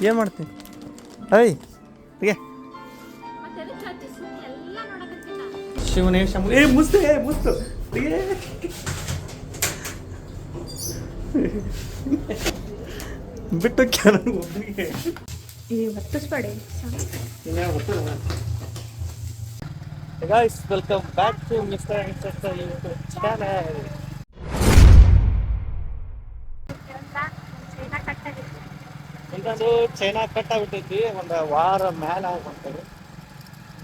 ಏನು ಮಾಡ್ತೀನಿ ಅಯ್ ಹೀಗೆ ಶಿವನೇ ಶಂಭು ಏ ಮುಸ್ತು ಏ ಮುಸ್ತು. ಹೀಗೆ ಬಿಟ್ಟು ಕೆಲವು ಒಬ್ಬನಿಗೆ guys welcome back to mister mister channel ಇಂಥದ್ದು ಚೈನಾ ಕಟ್ ಆಗ್ಬಿಟ್ಟೈತಿ ಒಂದು ವಾರ ಮ್ಯಾಲ ಆಗ್ಬಿಡ್ತಾರೆ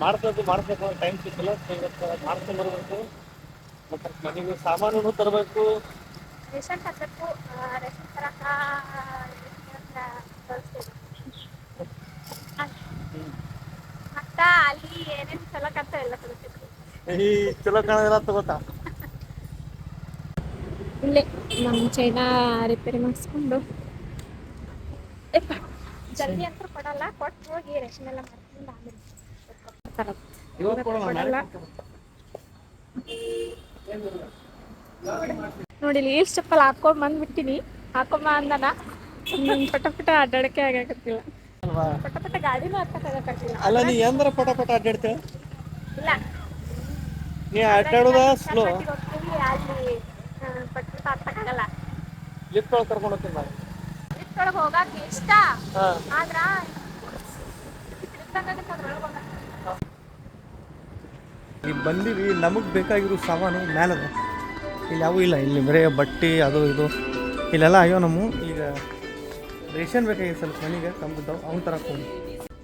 ಮಾಡ್ತದ್ದು ಮಾಡ್ಬೇಕು ಟೈಮ್ ಸಿಕ್ಕಿಲ್ಲ ಇವತ್ತು ಮಾಡ್ಕೊಂಡು ಬರಬೇಕು. ಮತ್ತೆ ಮನೆಗೆ ಸಾಮಾನು ತರಬೇಕು. ರೇಷನ್ ತರಬೇಕು ರೇಷನ್ ತರಕ ಮತ್ತ ಅಲ್ಲಿ ಏನೇನು ಚಲೋ ಕತ್ತ ಎಲ್ಲ ಈ ಚಲೋ ಕಾಣೋದೆಲ್ಲ ತಗೋತಾ ಇಲ್ಲೇ ನಮ್ಮ ಚೈನಾ ರಿಪೇರಿ ಮಾಡಿಸ್ಕೊಂಡು. ಜಲ್ದಿ ಅಂತ ಕೊಡಲ್ಲ ಕೊಟ್ಟು ಹೋಗಿ ರೇಷನ್ ಎಲ್ಲ ಮಾಡ್ಕೊಂಡು ಆಮೇಲೆ ತರೋದು. ಇವಾಗ ಕೊಡೋಣ ಕೊಡಲ್ಲ. ನೋಡಿ ಇಲ್ಲಿ ಈಲ್ ಚಪ್ಪಲ್ ಹಾಕೊಂಡ್ ಬಂದ್ಬಿಟ್ಟಿನಿ. ಹಾಕೊಂಬ ಅಂದನ. ಪಟ ಪಟ ಅಡ್ಡಾಡಕ್ಕೆ ಆಗಾಕತ್ತಿಲ್ಲ. ಪಟ ಪಟ ಗಾಡಿನೂ ಹತ್ತಕ್ಕಾಗತ್ತಿಲ್ಲ ಅಲ್ಲ ನೀ ಏನಾರ ಪಟ ಪಟ ಅಡ್ಡಾಡ್ತೇವ ಇಲ್ಲ. ನೀ ಅಡ್ಡಾಡೋದ ಸ್ಲೋ ಅಲ್ಲಿ ಪಟ ಪಟ ಹತ್ತಕ್ಕಾಗಲ್ಲ ಲಿಫ್ಟ್ ಒಳಗೆ ಕರ್ಕೊಂಡು ಹೋಗ್ತೀನಿ ಲಿಫ್ಟ್ ಹೋಗಾಕ ಇಷ್ಟ? ಹಾಂ. ಆದ್ರ ಅದ್ರೊಳಗೆ ಈಗ ಬಂದೀವಿ ನಮಗೆ ಬೇಕಾಗಿರೋ ಸಾಮಾನು ಮ್ಯಾಲದ. ಇಲ್ಲಿ ಯಾವೂ ಇಲ್ಲ ಇಲ್ಲಿ ಬರೀ ಬಟ್ಟೆ ಅದು ಇದು. ಇಲ್ಲೆಲ್ಲ ಅಯ್ಯೋ ನಮ್ಮ ಈಗ ರೇಷನ್ ಬೇಕಾಗಿತ್ತು ಸ್ವಲ್ಪ ಮನೆಗೆ ಕಂಬಿದ್ದವು ಅವ್ನು ತರಕ್ಕೆ ಕೊಡಿ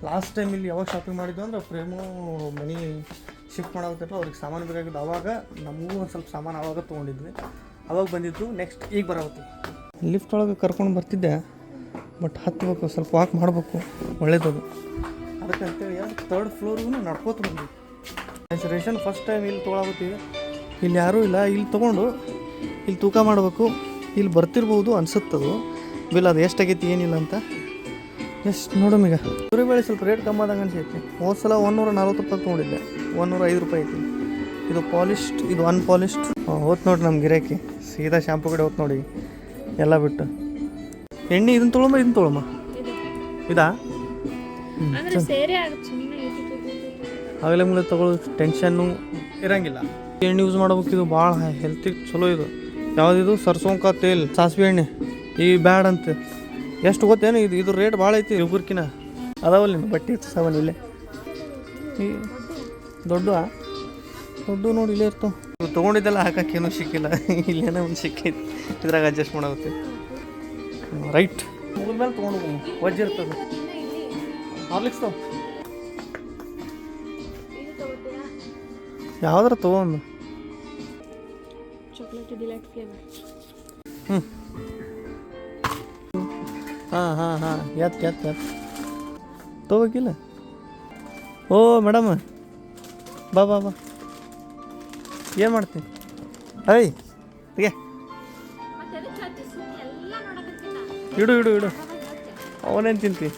ಲಾಸ್ಟ್ ಟೈಮ್ ಇಲ್ಲಿ ಯಾವಾಗ ಶಾಪಿಂಗ್ ಮಾಡಿದ್ದು ಅಂದ್ರೆ ಪ್ರೇಮು ಮನೆ ಶಿಫ್ಟ್ ಮಾಡೋಗ್ತಿರ್ಲ ಅವ್ರಿಗೆ ಸಾಮಾನು ಬೇಕಾಗಿದ್ದು ಅವಾಗ ನಮಗೂ ಒಂದು ಸ್ವಲ್ಪ ಸಾಮಾನು ಅವಾಗ ತೊಗೊಂಡಿದ್ವಿ. ಅವಾಗ ಬಂದಿದ್ದು ನೆಕ್ಸ್ಟ್ ಈಗ ಬರೋತ್ತು ಲಿಫ್ಟ್ ಒಳಗೆ ಕರ್ಕೊಂಡು ಬರ್ತಿದ್ದೆ. ಬಟ್ ಹತ್ಬೇಕು ಸ್ವಲ್ಪ ವಾಕ್ ಮಾಡಬೇಕು ಒಳ್ಳೇದದು. ಅದಕ್ಕೆ ಅಂತೇಳಿ ತರ್ಡ್ ಫ್ಲೋರ್ಗೂ ನಡ್ಕೋತ ಬಂದ್ವಿ. ರೇಷನ್ ಫಸ್ಟ್ ಟೈಮ್ ಇಲ್ಲಿ ತೊಗೊಳಕತ್ತೀವಿ. ಇಲ್ಲಿ ಯಾರೂ ಇಲ್ಲ ಇಲ್ಲಿ ತೊಗೊಂಡು ಇಲ್ಲಿ ತೂಕ ಮಾಡಬೇಕು. ಇಲ್ಲಿ ಬರ್ತಿರ್ಬೋದು ಅನಿಸುತ್ತದು ಬಿಲ್ ಅದು ಎಷ್ಟಾಗೈತಿ ಏನಿಲ್ಲ ಅಂತ. ಎಷ್ಟು ನೋಡಮ್ ಈಗ. ಬೆಳೆ ಸ್ವಲ್ಪ ರೇಟ್ ಕಮ್ಮಿ ಆದಂಗೆ ಅನಿಸೈತಿ. ಹೋದ ಸಲ ಒಂದೂರ ನಲ್ವತ್ತು ರೂಪಾಯಿ ತೊಗೊಂಡಿದ್ದೆ. ಒಂದೂರ ಐದು ರೂಪಾಯಿ ಐತಿ. ಇದು ಪಾಲಿಶ್ಡ್ ಇದು ಅನ್ಪಾಲಿಶ್ಡ್ ಹೋತ್ ನೋಡಿ ನಮ್ಮ ಗಿರಾಕಿ. ಸೀದಾ ಶಾಂಪು ಕಡೆ ಹೋತ್ ನೋಡಿ. ಎಲ್ಲ ಬಿಟ್ಟು. ಎಣ್ಣೆ ಇದನ್ನ ತೊಗೊಳಮ್ಮ ಇದನ್ನ ತೊಗೊಳಮ್ಮ ಇದಾ? ಆಗಲೇ ಮುಂದೆ ತಗೊಳ್ಳೋ ಟೆನ್ಷನ್ನು ಇರಂಗಿಲ್ಲ. ಎಣ್ಣೆ ಯೂಸ್ ಮಾಡ್ಬೇಕು ಇದು ಭಾಳ ಹೆಲ್ತಿಗೆ ಚಲೋ ಇದು. ಯಾವುದಿದು? ಸರ್ಸೋಂಕ ತೇಲ್ ಸಾಸಿವೆ ಎಣ್ಣೆ. ಈ ಬ್ಯಾಡ್ ಅಂತ. ಎಷ್ಟು ಗೊತ್ತೇನು? ಇದು ಇದು ರೇಟ್ ಭಾಳ ಐತಿ ಇಬ್ಬರ್ಕಿನ ಅದಾವಲ್ಲ ನಿನ್ನ ಬಟ್ಟೆ ಸಾವನ್ ಇಲ್ಲೇ? ಈ ದೊಡ್ಡ ದೊಡ್ಡ ನೋಡಿ ಇಲ್ಲೇ ಇರ್ತಾವೆ. ಇವು ತೊಗೊಂಡಿದ್ದೆಲ್ಲ ಹಾಕಕ್ಕೇನು ಸಿಕ್ಕಿಲ್ಲ. ಇಲ್ಲೇನೋ ಒಂದು ಸಿಕ್ಕೈತಿ. ಇದ್ರಾಗ ಅಡ್ಜಸ್ಟ್ ಮಾಡೋಗುತ್ತೆ ರೈಟ್ ಮುಗಿದ್ಮೇಲೆ ತೊಗೊಂಡು ವಜ್ಜ ಇರ್ತದೆ. ಹಾರ್ಲಿಕ್ಸ್ ತಗೋತೀಯಾ ಯಾವ್ದಾರ ತೊಗೊಂಡು ಚಾಕ್ಲೇಟ್ ಡಿಲೈಟ್ ಫ್ಲೇವರ್ ಹ್ಞೂ ಹಾಂ ಹಾಂ ಹಾಂ. ಎತ್ ಎತ್ ಎತ್. ತೊಗೋಕಿಲ್ಲ? ಓ ಮೇಡಮ್ ಬಾ ಬಾ ಬಾ. ಏನು ಮಾಡ್ತೀನಿ ಅಯ್ ಇಡು ಇಡು ಇಡು. ಅವನೇನು ತಿಂತಿ?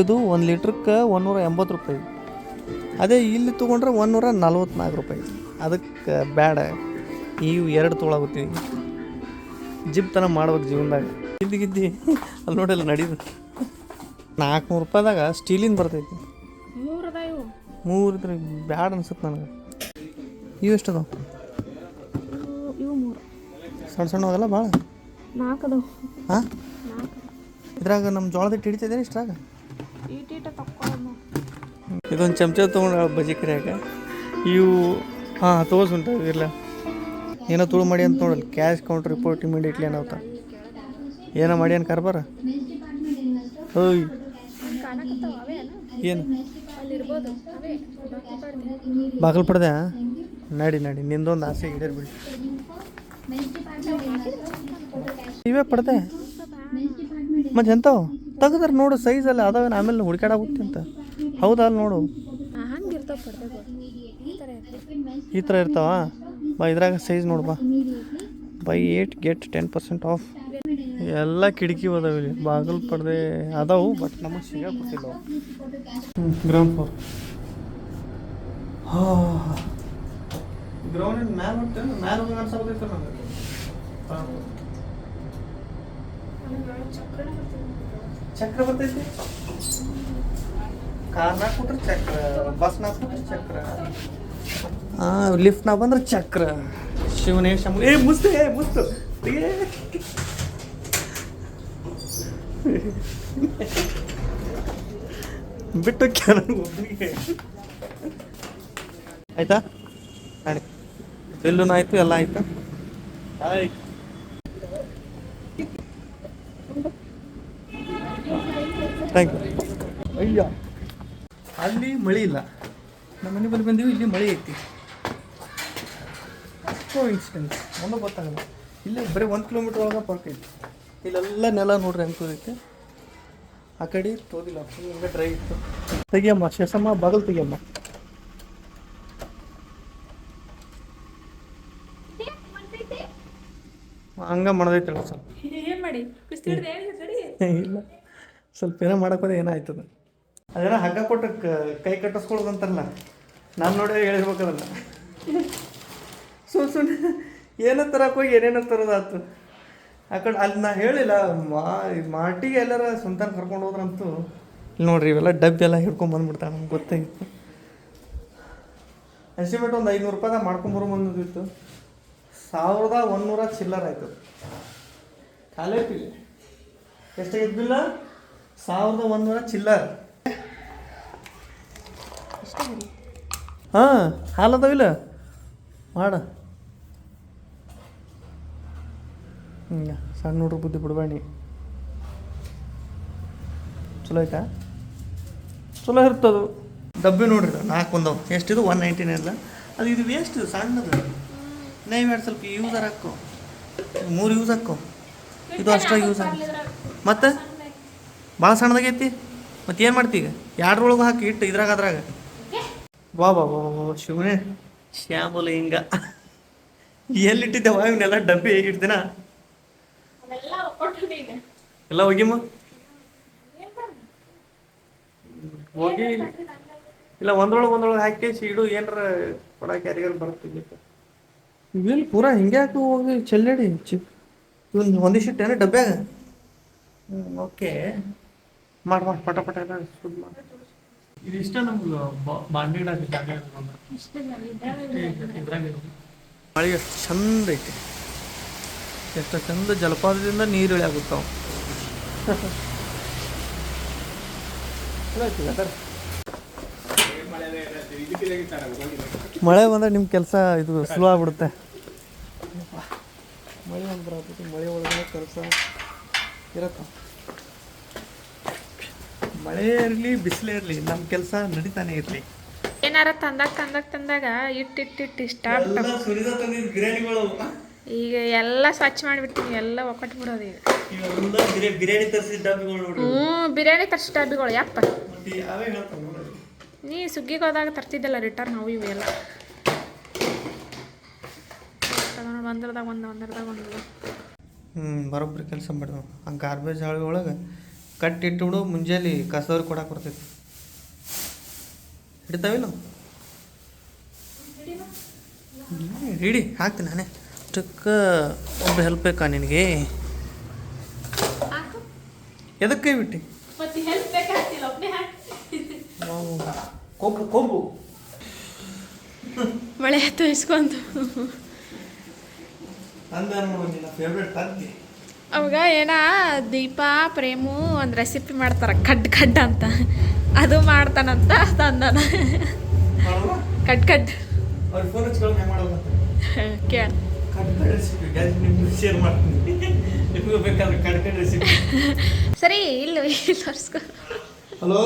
ಇದು ಒಂದು ಲೀಟ್ರಕ್ಕೆ ಒಂದೂರ ಎಂಬತ್ತು ರೂಪಾಯಿ. ಅದೇ ಇಲ್ಲಿ ತೊಗೊಂಡ್ರೆ ಒಂದೂರ ನಲ್ವತ್ನಾಲ್ಕು ರೂಪಾಯಿ. ಅದಕ್ಕೆ ಬೇಡ. ಇವು ಎರಡು ತೊಗೊಳಗುತ್ತೀವಿ ಜಿಪ್ತನ ಮಾಡ್ಬೇಕು ಜೀವನದಾಗ. ಗಿದ್ದಿ ಗಿದ್ದಿ. ಅಲ್ಲಿ ನೋಡಲ್ಲ ನಡೀದು. ನಾಲ್ಕುನೂರು ರೂಪಾಯಿದಾಗ ಸ್ಟೀಲಿಂದ ಬರ್ತೈತಿ. ಮೂರು ಇದ್ರೆ ಬ್ಯಾಡ ಅನ್ಸುತ್ತೆ ನನಗೆ. ಇವು ಎಷ್ಟು ಅದಾವ ಇವು- ಇವು ಮೂರು. ಸಣ್ಣ ಸಣ್ಣ ಅದಲ್ಲ ಭಾಳ ನಾಲ್ಕು ಅದಾವು ಹಾಂ ಇದ್ರಾಗ ನಮ್ಮ ಜೋಳದ ಹಿಟ್ಟು ಹಿಡಿತಿದ್ದೇನೆ ಇಷ್ಟ್ರಾಗ? ತಕ್ಕೊಳ್ಳೋದು ಇದೊಂದು ಚಮಚ ತೊಗೊಂಡು ಬಜಿ ಕರಿಯಾಕ ಇವು ಹಾಂ ತೋರ್ಸ್ ಉಂಟು ಇರಲ್ಲ ಏನೋ ತುಳು ಮಾಡಿ ಅಂತ ನೋಡಲ್ಲ ಕ್ಯಾಶ್ ಕೌಂಟ್ ರಿಪೋರ್ಟ್ ಇಮಿಡಿಯೇಟ್ಲಿ ಏನವತ್ತ ಏನೋ ಮಾಡಿ ಏನು ಕರ್ಬಾರ? ಹೋಯ್ ಏನು. ಬಾಗಲ್ ಪಡ್ದೆ ನಡಿ ನಡಿ. ನಿಂದೊಂದು ಆಸೆ ಬಿಡಿ ಇವೇ ಪಡ್ದೆ? ಮತ್ತೆ ಎಂಥವು ತೆಗೆದ್ರೆ ನೋಡು ಸೈಜ್ ಅಲ್ಲ ಅದಾವೇನು ಆಮೇಲೆ ಹುಡುಕಾಡಾಗುತ್ತೆ ಅಂತ. ಹೌದಾ ಅಲ್ಲಿ ನೋಡು. ಈ ಥರ ಇರ್ತವೆ. ಈ ಥರ ಇರ್ತಾವ? ಬಾ ಇದ್ರಾಗ ಸೈಜ್ ನೋಡು ಬಾ. Buy eight get ten percent off ಎಲ್ಲ ಕಿಟಕಿ ಅದಾವೆ ಇಲ್ಲಿ. ಬಾಗಿಲು ಪಡ್ದೆ ಅದಾವು ಬಟ್ ನಮಗೆ ಸಿಗಾಕೊಟ್ಟಿಲ್ಲ ಗ್ರೌಂಡ್ ಫ್ಲೋರ್ ಗ್ರೌಂಡ್ ಮ್ಯಾಲ ಹೋಗ್ತೇನೆ ಮ್ಯಾಲ ನನಗೆ ಚಕ್ರ ಬರ್ತೈತಿ ಕಾರ್ನಾಗ ಕೂತ್ರೆ ಚಕ್ರ ಬಸ್ನಾಗ ಕೂತ್ರೆ ಚಕ್ರ. ಹಾಂ ಲಿಫ್ಟ್ನಾಗ ಬಂದ್ರೆ ಚಕ್ರ. ಶಿವನೇ ಶಂಭು. ಏ ಮುಸ್ತು ಏ ಮುಸ್ತು. ಏ. ಬಿಟ್ಟು ಒಬ್ಬನಿಗೆ ಆಯ್ತಾ? ಬಿಲ್ಲೂ ಆಯ್ತು ಎಲ್ಲ ಆಯಿತು? ಆಯ್ತು. ಥ್ಯಾಂಕ್ ಯು ಅಯ್ಯ. ಅಲ್ಲಿ ಮಳೆ ಇಲ್ಲ. ನಮ್ಮ ಮನೆ ಬಂದು ಬಂದೀವಿ ಇಲ್ಲಿ ಮಳೆ ಐತಿ. ಅಷ್ಟೋ ಇನ್ಸಿಡೆಂಟ್ ಒಂದು ಗೊತ್ತಾಗಲ್ಲ. ಇಲ್ಲೇ ಬರೀ ಒಂದು ಕಿಲೋಮೀಟ್ರ್ ಒಳಗೆ ಪಾರ್ಕ್ ಐತಿ. ಇಲ್ಲೆಲ್ಲ ನೆಲ ನೋಡ್ರಿ ಅನ್ಕೋದೈತೆ ಆ ಕಡೆ ತೋದಿಲ್ಲ. ಫುಲ್ ಹಿಂಗೆ ಡ್ರೈ ಇತ್ತು. ತೆಗಿಯಮ್ಮ ಶೇಷಮ್ಮ ಬಾಗಲ್ ತೆಗಿಯಮ್ಮ. ಹಂಗ ಮಾಡೋದೈತೆ ಸ್ವಲ್ಪ. ಏನ್ ಮಾಡಿ? ಇಲ್ಲ. ಸ್ವಲ್ಪ ಏನೋ ಮಾಡಕ್ಕೋದೆ ಏನಾಯ್ತದ? ಅದೇನೋ ಹಗ್ಗ ಕೊಟ್ಟು ಕ- ಕೈ ಕಟ್ಟಿಸ್ಕೊಳ್ಳೋದಂತಾರಲ್ಲ ನಾನು ನೋಡಿ ಹೇಳಿರ್ಬೇಕು ಅದನ್ನ ಸುಮ್ ಸುಮ್ಮನೆ ಏನೋ ತರಕ್ಕೆ ಹೋಗಿ ಏನೇನೋ ತರೋದಾತು. ಆ ಕಡೆ ಅಲ್ಲಿ ನಾ ಹೇಳಿಲ್ಲ ಮಾ ಮಾಟಿಗೆ ಎಲ್ಲಾರ ಸುಂತಾನ ಕರ್ಕೊಂಡು ಹೋದ್ರಂತೂ. ಇಲ್ಲಿ ನೋಡ್ರಿ ಇವೆಲ್ಲ ಡಬ್ಬಿ ಎಲ್ಲ ಹಿಡ್ಕೊಂಡ್ ಬಂದ್ಬಿಡ್ತಾಳೆ ನಮ್ಗೆ ಗೊತ್ತಾಗಿತ್ತು ಎಸ್ಟಿಮೇಟ್ ಒಂದು ಐನೂರು ರೂಪಾಯಿದಾಗ ಮಾಡ್ಕೊಂಬರು ಬಂದಿತ್ತು ಸಾವಿರದ ಒಂದೂರ ಚಿಲ್ಲರ್ ಆಯ್ತು ಖಾಲಿ ಪಿಲ್ ಎಷ್ಟಾಗಿತ್ತು ಬಿಲ್ಲ ಸಾವಿರದ ಒಂದೂರ ಚಿಲ್ಲರ್. ಹಾಂ ಹಾಲು ಅದಾವಿಲ್ಲ ಮಾಡ ಹಿಂಗೆ ಸಣ್ಣ ಹುಡ್ರು ಬುದ್ಧಿ ಬಿಡ್ಬೇಡಿ. ಚಲೋ ಆಯ್ತಾ ಚಲೋ ಇರ್ತದು. ಡಬ್ಬಿ ನೋಡ್ರಿ ನಾಲ್ಕು ಒಂದವು. ಎಷ್ಟಿದು? ಒನ್ ನೈಂಟಿನ ಇಲ್ಲ ಅದು ಇದು ವೇಸ್ಟ್ ಇದು ಸಣ್ಣದು. ನೈವ್ ಎರಡು ಸ್ವಲ್ಪ ಯೂಸರ್ ಹಾಕೋ. ಮೂರು ಯೂಸ್ ಹಾಕೋ. ಇದು ಅಷ್ಟ ಯೂಸ್ ಹಾಕಿ ಮತ್ತೆ ಭಾಳ ಸಣ್ಣದಾಗೈತಿ ಮತ್ತು ಏನು ಮಾಡ್ತಿ ಈಗ? ಎರಡರೊಳಗೆ ಹಾಕಿ ಇಟ್ಟು ಇದ್ರಾಗ ಅದ್ರಾಗ. ಬಾ ಬಾ ಬಾ ಬಾ ಶಿವನೇ. ಶ್ಯಾಮಲ ಹಿಂಗ. ಎಲ್ಲಿಟ್ಟಿದ್ದೆ ವಾ ಇವನ್ನೆಲ್ಲ? ಡಬ್ಬಿ ಹೇಗಿಡ್ತೀನ ಎಲ್ಲ ಹೋಗಿಮ್ಮ. ಹೋಗಿ. ಇಲ್ಲ, ಒಂದ್ರೊಳಗೆ ಒಂದ್ರೊಳಗೆ ಹಾಕಿ ಸೀಡು, ಏನಾರ ಕೊಡಕ್ಕೆ ಯಾರಿಗಾರು ಬರುತ್ತೆ ಇವೆಲ್ಲ ಪೂರಾ ಹಿಂಗೆ ಹಾಕಿ ಹೋಗಿ ಚೆಲ್ಲಡಿ ಒಂದಿಷ್ಟು ಒಂದಿಷ್ಟಿಟ್ಟೇನೆ ಡಬ್ಬ್ಯಾಗ ಹ್ಞೂ ಓಕೆ. ಮಾಡಿ ಮಾಡಿ ಪಟ ಪಟ ಎಲ್ಲ ಶುರು ಮಾಡಿ. ಇದಿಷ್ಟ ನಮ್ಗೆ ಜಾಗ ಮಳೆ ಎಷ್ಟು ಚಂದ ಐತಿ. ಎಷ್ಟು ಚಂದ ಜಲಪಾತದಿಂದ ನೀರು ಇಳಿ ಆಗುತ್ತಾವ ಮಳೆ ಬಂದ್ರೆ ನಿಮ್ಮ ಕೆಲಸ ಇದು ಸ್ಲೋ ಆಗ್ಬಿಡುತ್ತೆ. ಮಳೆ ಬಂದ್ರೆ ಬರತ್ತೆ ಮಳೆ ಒಳಗಡೆ ಕೆಲಸ. ಇರತ್ತ. ಮಳೆ ಇರಲಿ ಬಿಸಿಲೇ ಇರಲಿ ನಮ್ಮ ಕೆಲಸ ನಡೀತಾನೆ ಇರಲಿ. ಏನಾರ ತಂದಾಗ ತಂದಾಗ ತಂದಾಗ ಇಟ್ಟಿಟ್ಟಿಟ್ಟು ಬಿರಿಯಾನಿಗಳು ಈಗ ಎಲ್ಲ ಸ್ವಚ್ಛ ಮಾಡಿಬಿಡ್ತೀನಿ ಎಲ್ಲ ಒಕ್ಕಟ್ಟು ಬಿಡೋದು ಈಗ. ಇವೆಲ್ಲ ಬಿರಿಯಾನಿ ತರಿಸಿದ ಡಬ್ಬಿಗಳು ಹ್ಞೂ ಬಿರಿಯಾನಿ ತರ್ಸಿ ಡಬ್ಬಿಗಳು ಯಪ್ಪ. ನೀ ಸುಗ್ಗಿಗೆ ಹೋದಾಗ ತರ್ತಿದ್ದಲ್ಲ ರಿಟರ್ನ್ ಅವು ಇವೆಲ್ಲ ಎಲ್ಲ. ಒಂದ್ರದಾಗ ಒಂದು ಒಂದ್ರದಾಗ ಒಂದು ಬರೋಬ್ಬರಿ ಕೆಲಸ ಮಾಡಿದವು ಆ ಗಾರ್ಬೇಜ್ ಹಾಳಿ ಒಳಗೆ ಕಟ್ಟಿಟ್ಬಿಡು ಮುಂಜಾನೆ ಕಸದವ್ರಿಗೆ ಕೊಡಕ್ಕೆ ಬರ್ತೈತಿ ಹಿಡಿತಾವಿಲ್ಲ ಹಿಡಿ ಹಾಕ್ತೀನಿ ನಾನೇ. ಅಷ್ಟಕ್ಕೆ ಒಬ್ಬ ಹೆಲ್ಪ್ ಬೇಕಾ ನಿನಗೆ? ಎದಕ್ಕೆ ಬಿಟ್ಟು? ಕೊಬ್ಬು ಕೊಬ್ಬು. ಮಳೆ ಹತ್ತು ಇಸ್ಕೊಂಡು ಅಂದ ನಿನ್ನ ಫೇವ್ರೇಟ್ ತತ್ತಿ ಅವಾಗ ಏನ ದೀಪ ಪ್ರೇಮು ಒಂದು ರೆಸಿಪಿ ಮಾಡ್ತಾರ ಕಡ್ ಕಡ್ ಅಂತ. ಅದು ಮಾಡ್ತಾನಂತ ತಂದನ. ಕಡ್ ಕಡ್. ಕೇಳ ಸರಿ ಇಲ್ಲ ಹಲೋ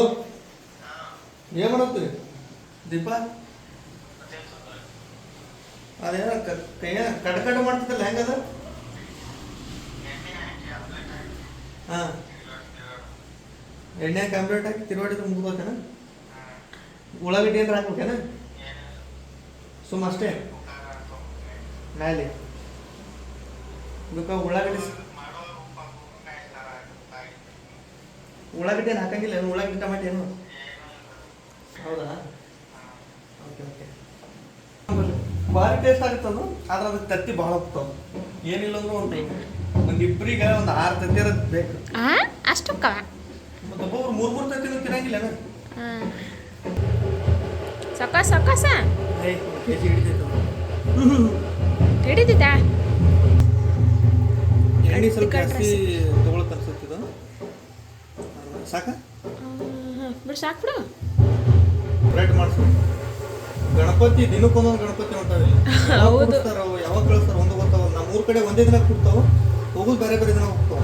ಏನು ಮಾಡತ್ತೀರಿ? ದೀಪ? ಅದೇನ ಕಟ್ ಕಟ್ ಮಾಡ್ತಿದ್ದಲ್ಲ, ಹೆಂಗದ? ಹಾಂ. ಎಣ್ಣೆ ಕಂಪ್ಲೀಟ್ ಹಾಕಿ ತಿರುವಾಡಿದ್ರೆ ಮುಗ್ದೋತೇನ? ಉಳ್ಳಾಗಡ್ಡಿ ಏನಾರ ಹಾಕ್ಬೇಕೇನ? ಸುಮ್ಮ ಅಷ್ಟೇ. ಮ್ಯಾಲೆ. ಬೇಕಾ ಉಳ್ಳಾಗಡ್ಡಿ ಉಳ್ಳಾಗಡ್ಡಿ ಏನು ಹಾಕಂಗಿಲ್ಲ ಉಳ್ಳಾಗಡ್ಡಿ ಟಮಾಟಿ ಏನು? ಹೌದಾ? Okay okay. ಭಾರಿ ಟೇಸ್ಟ್ ಅದು. ಆದ್ರೆ ಅದಕ್ಕೆ ತತ್ತಿ ಭಾಳ ಹೋಗ್ತಾವ ಏನಿಲ್ಲ ಅಂದ್ರೆ ಒಂದು ಒಂದು ಇಬ್ಬರಿಗೆ ಒಂದು ಆರು ತತ್ತಿ ಇರೋದು ಬೇಕು. ಆ? ಅಷ್ಟಕ್ಕ? ಒಬ್ಬೊಬ್ರು ಮೂರು ಮೂರು ತತ್ತಿನೂ ತಿನ್ನಂಗಿಲ್ಲ ಸೊಕ್ಕ ಸೊಕ್ಕಸ ಕೆ ಜಿ ಹಿಡಿತೈತೆ ಹಿಡಿದಿದ್ದ? ಎಣ್ಣೆ ಸ್ವಲ್ಪ ಜಾಸ್ತಿ ತಗೊಳಕ್ ಅನ್ಸುತ್ತಿದ್ದು ಸಾಕ? ಬಿಡು ಸಾಕು ಬಿಡು ಬ್ರೆಡ್ ಮಾಡಿಸು. ಗಣಪತಿ ದಿನಕ್ಕೊಂದೊಂದು ಗಣಪತಿ ಹೊಂಟಾವಿಲ್ಲ ಹೌದು. ಯಾವಾಗ ಕಳಿಸ್ತಾರ ಒಂದು ಗೊತ್ತಾವ ನಮ್ಮ ಊರ್ ಕಡೆ ಒಂದೇ ದಿನ ಕೊಡ್ತಾವ ಹೋಗುದು ಬೇರೆ ಬೇರೆ ದಿನ ಹೋಗ್ತಾವ.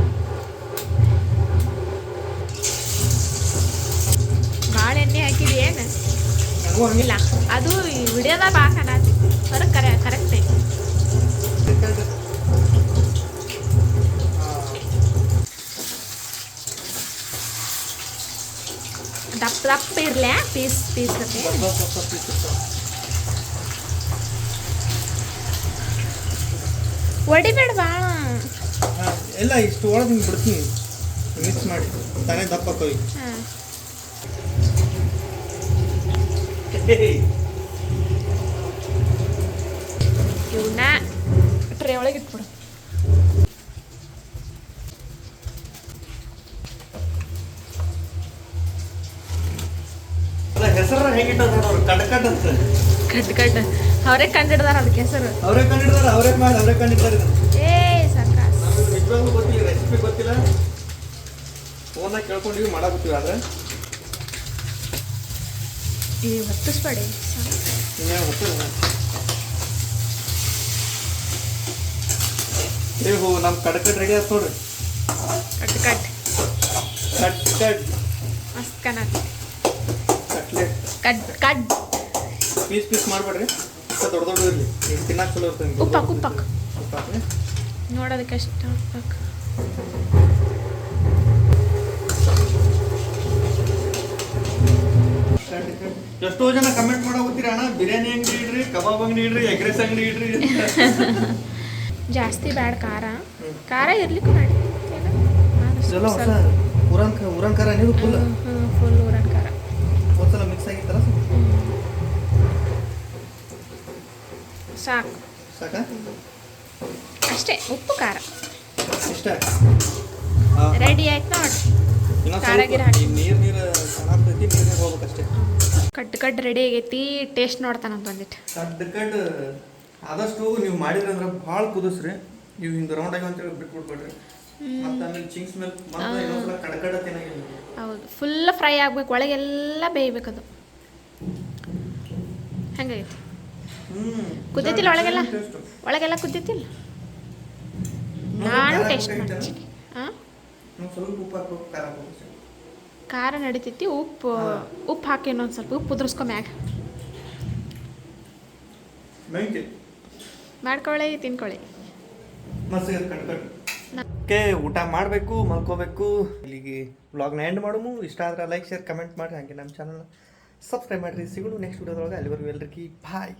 ಭಾಳ ಎಣ್ಣೆ ಹಾಕಿದಿ ಏನು? ಇಲ್ಲ ಅದು ವಿಡಿಯೋದಾಗ ಬಾ ಕಾಣತಿ ಹೊರಗೆ ಕರೆ ಕರೆಕ್ಟ್. ಐತಿ ದಪ್ಪ ದಪ್ಪ ಇರಲೇ ಪೀಸ್ ಪೀಸ್ ಕತೆ ಹೊಡಿಬೇಡ ಭಾಳ ಎಲ್ಲ ಇಷ್ಟು ಒಳಗೆ ಹಿಂಗೆ ಬಿಡ್ತೀನಿ. ಮಿಕ್ಸ್ ಮಾಡಿ. ತಾನೇ ದಪ್ಪ ಕೊಯ್ ಇವನ್ನ ಟ್ರೇ ಒಳಗೆ ಹೆಸರ ಹೆಂಗಿಟ್ಟಾರ ನೋಡೋರು ಕಡ್ ಕಡ್ ಅಂತ. ಕಟ್ ಕಟ್ ಅವರೇ ಕಂಡಿಡ್ದಾರ ಅದಕ್ಕೆ ಹೆಸರು. ಅವರೇ ಕಂಡಿಡ್ದಾರ ಅವರೇ ಮಾಡಿ ಅವರೇ ಕಂಡಿಡ್ದಾರ ಏ ಸಾಕಾಸ್ ನಮಗೆ ನಿಜವಾಗ್ಲೂ ಗೊತ್ತಿಲ್ಲ ರೆಸಿಪಿ ಗೊತ್ತಿಲ್ಲ. ಫೋನಾಗ ಕೇಳ್ಕೊಂಡಿವಿ ಮಾಡಾಕತ್ತೀವಿ ಆದ್ರೆ. ಈ ಹೊತ್ತಿಸ್ಬೇಡಿ ಏ ಹೋ ನಮ್ಮ ಕಡ್ಕಟ್ ರೆಡಿ ಆಯ್ತು ನೋಡ್ರಿ cut cut. Cut cut. Cut cut. Piece piece ಮಾಡಬೇಡ್ರಿ. ದೊಡ್ಡ ದೊಡ್ಡ ಇರಲಿ. ಈಗ ತಿನ್ನಕ್ಕೆ ಚಲೋ ಇರ್ತದೆ ಉಪ್ಪಾಕ್ ಉಪ್ಪಾಕ್ ನೋಡೋದಕ್ಕೆ ಎಷ್ಟು. ಎಷ್ಟೋ ಜನ ಕಮೆಂಟ್ ಮಾಡಾಕತ್ತೀರಿ ಅಣ್ಣ. ಬಿರಿಯಾನಿ ಅಂಗಡಿ ಇಡ್ರಿ ಕಬಾಬ್ ಅಂಗಡಿ ಇಡ್ರಿ ಎಗ್ ರೈಸ್ ಅಂಗಡಿ ಇಡ್ರಿ. ಜಾಸ್ತಿ ಬ್ಯಾಡ ಖಾರ. ಖಾರ ಇರ್ಲಿಕ್ಕೆ ಮಾಡಿ ಖಾರ ಫುಲ್ ಊರನ್ ಖಾರ ಒಂದ್ಸಲ ಮಿಕ್ಸ್ ಆಗಿತ್ತಲ್ಲ ಸಾಕು. ಸಾಕ? ಅಷ್ಟೇ ಉಪ್ಪು ಖಾರ. ಅಷ್ಟೇ ರೆಡಿ ಆಯ್ತು ನೋಡಿ. ಖಾರ ಗಿರ ಹಾಕಿ. ನೀರ್ ನೀರ್ ಕಾಣಾಕ್ತೈತಿ ನೀರ್ ನೀರ್ ಹೋಗ್ಬೇಕಷ್ಟೇ. ಕಟ್ ಕಟ್ ರೆಡಿ ಆಗೈತಿ ಟೇಸ್ಟ್ ನೋಡ್ತಾನಂತ ಬಂದಿಟ್ಟು ಕಡ್ ಕಡ್ ಆದಷ್ಟು ನೀವು ಮಾಡಿದ್ರಂದ್ರೆ ಭಾಳ ಕುದಿಸ್ರಿ. ನೀವು ಹಿಂಗೆ ರೌಂಡ್ ಆಗಿ ಅಂತೇಳಿ ಬಿಟ್ಬಿಡ್ಬೇಡ್ರಿ. ಕಡ್ ಕಡ ಹೌದು ಫುಲ್ ಫ್ರೈ ಆಗ್ಬೇಕು ಒಳಗೆಲ್ಲ ಬೇಯಬೇಕು ಅದು ಹ್ಮ್ ಕುದ್ದೈತಿಲ್ಲ ಒಳಗೆಲ್ಲ? ಒಳಗೆಲ್ಲ ಕುದ್ದೈತಿಲ್ಲ ನಾನು ಟೇಸ್ಟ್ ಮಾಡ್ತೀನಿ. ಖಾರ ನಡಿತೈತಿ ಉಪ್ಪು ಉಪ್ಪು ಹಾಕಿ ಇನ್ನೊಂದು ಸ್ವಲ್ಪ ಉಪ್ಪು ಉದುರಿಸ್ಕೊ ಮ್ಯಾಗ. ಮಾಡ್ಕೊಳ್ಳಿ ತಿನ್ಕೊಳ್ಳಿ ಓಕೆ, ಊಟ ಮಾಡಬೇಕು, ಮಲ್ಕೋಬೇಕು. ಇಲ್ಲಿಗೆ ವ್ಲಾಗ್ನ ಎಂಡ್ ಮಾಡೋಮು. ಇಷ್ಟ ಆದ್ರೆ ಲೈಕ್ ಶೇರ್ ಕಮೆಂಟ್ ಮಾಡಿ. ಹಾಗೆ ನಮ್ಮ ಚಾನಲ್ ಸಬ್ಸ್ಕ್ರೈಬ್ ಮಾಡಿರಿ. ಸಿಗೋಣ ನೆಕ್ಸ್ಟ್ ವಿಡಿಯೋದೊಳಗೆ ಅಲ್ಲಿವರೆಗೂ ಎಲ್ರಿಗೂ ಬಾಯ್